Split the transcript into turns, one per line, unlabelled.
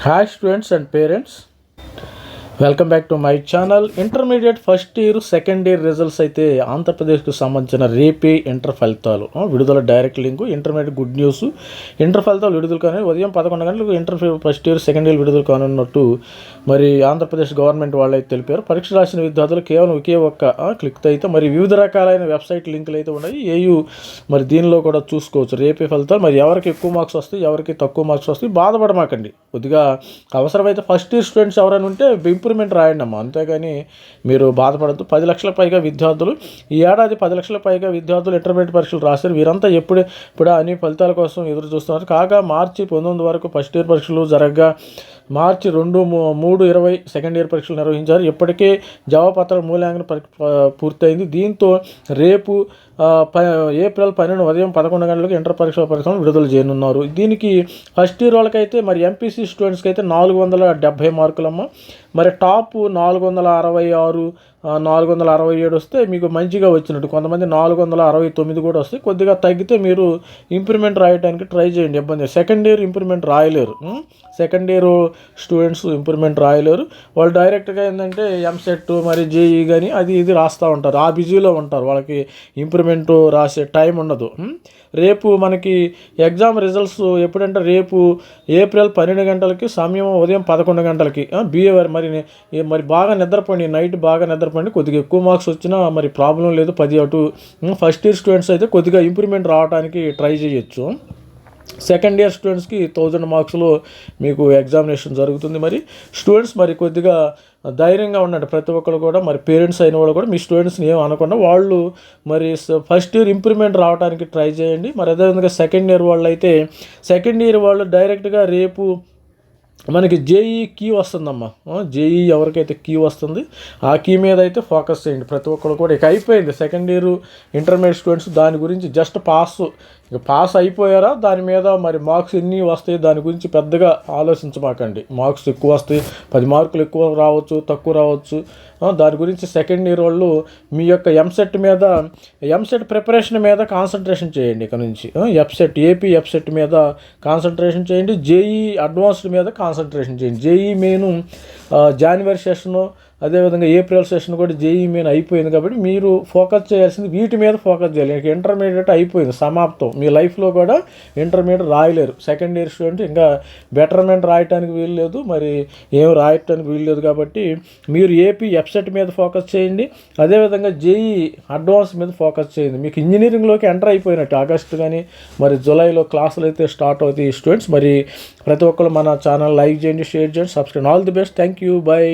Hi students and parents welcome back to my channel intermediate first year second year results అయితే ఆంధ్రప్రదేశ్కు సంబంధించిన రేపే inter ఫలితాలు విడుదల direct link intermediate good news inter ఫలితాలు విడుదల కానీ ఉదయం పదకొండు గంటలకు inter first year second year విడుదల కానున్నట్టు మరి ఆంధ్రప్రదేశ్ గవర్నమెంట్ వాళ్ళు అయితే తెలిపారు. పరీక్ష రాసిన విద్యార్థులు కేవలం ఒకే ఒక్క క్లిక్తో అయితే మరి వివిధ రకాలైన వెబ్సైట్ లింకులు అయితే ఉన్నాయి. ఏయు మరి దీనిలో కూడా చూసుకోవచ్చు. రేపే ఫలితాలు. మరి ఎవరికి ఎక్కువ మార్క్స్ వస్తాయి ఎవరికి తక్కువ మార్క్స్ వస్తాయి బాధపడమాకండి. కొద్దిగా అవసరమైతే ఫస్ట్ ఇయర్ స్టూడెంట్స్ ఎవరైనా ఉంటే ఇంప్రూవ్మెంట్ రాయండి అమ్మా. అంతేగాని మీరు బాధపడద్దు. పది లక్షల పైగా విద్యార్థులు ఈ ఏడాది పది లక్షల పైగా విద్యార్థులు ఇంటర్మీడియట్ పరీక్షలు రాశారు. వీరంతా ఎప్పుడు ఇప్పుడు అన్ని ఫలితాల కోసం ఎదురు చూస్తున్నారు. కాగా మార్చి పంతొమ్మిది వరకు ఫస్ట్ ఇయర్ పరీక్షలు జరగగా మార్చి రెండు మూ- మూడు ఇరవై సెకండ్ ఇయర్ పరీక్షలు నిర్వహించారు. ఇప్పటికే జవాబపత్రాల మూల్యాంకనం ప- పూర్తయింది. దీంతో రేపు ఏప్రిల్ పన్నెండు ఉదయం పదకొండు గంటలకు ఇంటర్ పరీక్షల ఫలితాలను విడుదల చేయనున్నారు. దీనికి ఫస్ట్ ఇయర్ వాళ్ళకైతే మరి ఎంపీసీ స్టూడెంట్స్కి అయితే నాలుగు వందల డెబ్భై మార్కులమ్మ. మరి టాప్ నాలుగు వందల అరవై ఆరు నాలుగు వందల అరవై ఏడు వస్తే మీకు మంచిగా వచ్చినట్టు. కొంతమంది నాలుగు వందల అరవై తొమ్మిది కూడా వస్తాయి కొద్దిగా తగ్గితే మీరు ఇంప్రూవ్మెంట్ రాయడానికి ట్రై చేయండి ఇబ్బంది సెకండ్ ఇయర్ ఇంప్రూవ్మెంట్ రాయలేరు. సెకండ్ ఇయర్ స్టూడెంట్స్ ఇంప్రూవ్మెంట్ రాయలేరు. వాళ్ళు డైరెక్ట్గా ఏంటంటే ఎంసెట్ మరి జేఈ కానీ అది ఇది రాస్తూ ఉంటారు. ఆ బిజీలో ఉంటారు. వాళ్ళకి ఇంప్రూవ్మెంట్ రాసే టైం ఉండదు. రేపు మనకి ఎగ్జామ్ రిజల్ట్స్ ఎప్పుడంటే రేపు ఏప్రిల్ పన్నెండు గంటలకి సమయం ఉదయం పదకొండు గంటలకి. బిఏవర్ మరి మరి బాగా నిద్రపోండి నైట్ బాగా నిద్రపోండి కొద్దిగా ఎక్కువ మార్క్స్ వచ్చినా మరి ప్రాబ్లం లేదు పది అటు. ఫస్ట్ ఇయర్ స్టూడెంట్స్ అయితే కొద్దిగా ఇంప్రూవ్మెంట్ రావడానికి ట్రై చేయొచ్చు. సెకండ్ ఇయర్ స్టూడెంట్స్కి థౌజండ్ మార్క్స్లో మీకు ఎగ్జామినేషన్ జరుగుతుంది మరి. స్టూడెంట్స్ మరి కొద్దిగా ధైర్యంగా ఉండండి. ప్రతి ఒక్కరు కూడా మరి పేరెంట్స్ అయిన వాళ్ళు కూడా మీ స్టూడెంట్స్ని ఏం అనకుండా వాళ్ళు మరి ఫస్ట్ ఇయర్ ఇంప్రూవ్మెంట్ రావడానికి ట్రై చేయండి. మరి అదేవిధంగా సెకండ్ ఇయర్ వాళ్ళు అయితే సెకండ్ ఇయర్ వాళ్ళు డైరెక్ట్గా రేపు మనకి జేఈ కీ వస్తుందమ్మా. జేఈ ఎవరికైతే కీ వస్తుంది ఆ కీ మీద అయితే ఫోకస్ చేయండి. ప్రతి ఒక్కరు కూడా ఇక అయిపోయింది. సెకండ్ ఇయర్ ఇంటర్మీడియట్ స్టూడెంట్స్ దాని గురించి జస్ట్ పాస్ ఇక పాస్ అయిపోయారా? దాని మీద మరి మార్క్స్ ఎన్ని వస్తాయి? దాని గురించి పెద్దగా ఆలోచించమాకండి. మార్క్స్ ఎక్కువ వస్తాయి పది మార్కులు ఎక్కువ రావచ్చు తక్కువ రావచ్చు. దాని గురించి సెకండ్ ఇయర్ వాళ్ళు మీ యొక్క ఎంసెట్ మీద ఎంసెట్ ప్రిపరేషన్ మీద కాన్సన్ట్రేషన్ చేయండి ఇక నుంచి. ఎఫ్సెట్ ఏపీ ఎఫ్సెట్ మీద కాన్సన్ట్రేషన్ చేయండి జేఈ అడ్వాన్స్డ్ మీద కాన్సన్ట్రేషన్ చేయండి. జేఈ మెయిన్ జనవరి సెషను అదేవిధంగా ఏప్రిల్ సెషన్ కూడా జేఈ మెయిన్ అయిపోయింది కాబట్టి మీరు ఫోకస్ చేయాల్సింది వీటి మీద ఫోకస్ చేయాలి. ఇంకా ఇంటర్మీడియట్ అయిపోయింది సమాప్తం. మీ లైఫ్లో కూడా ఇంటర్మీడియట్ రాయలేరు. సెకండ్ ఇయర్ స్టూడెంట్ ఇంకా బెటర్మెంట్ రాయటానికి వీలు లేదు మరి ఏం రాయటానికి వీలు లేదు కాబట్టి మీరు ఏపీ వెబ్సైట్ మీద ఫోకస్ చేయండి. అదేవిధంగా జేఈ అడ్వాన్స్ మీద ఫోకస్ చేయండి. మీకు ఇంజనీరింగ్లోకి ఎంటర్ అయిపోయినట్టు ఆగస్ట్ కానీ మరి జూలైలో క్లాసులు అయితే స్టార్ట్ అవుతాయి స్టూడెంట్స్. మరి ప్రతి ఒక్కరు మన ఛానల్ లైక్ చేయండి షేర్ చేయండి subscribe. All the best. Thank you. Bye.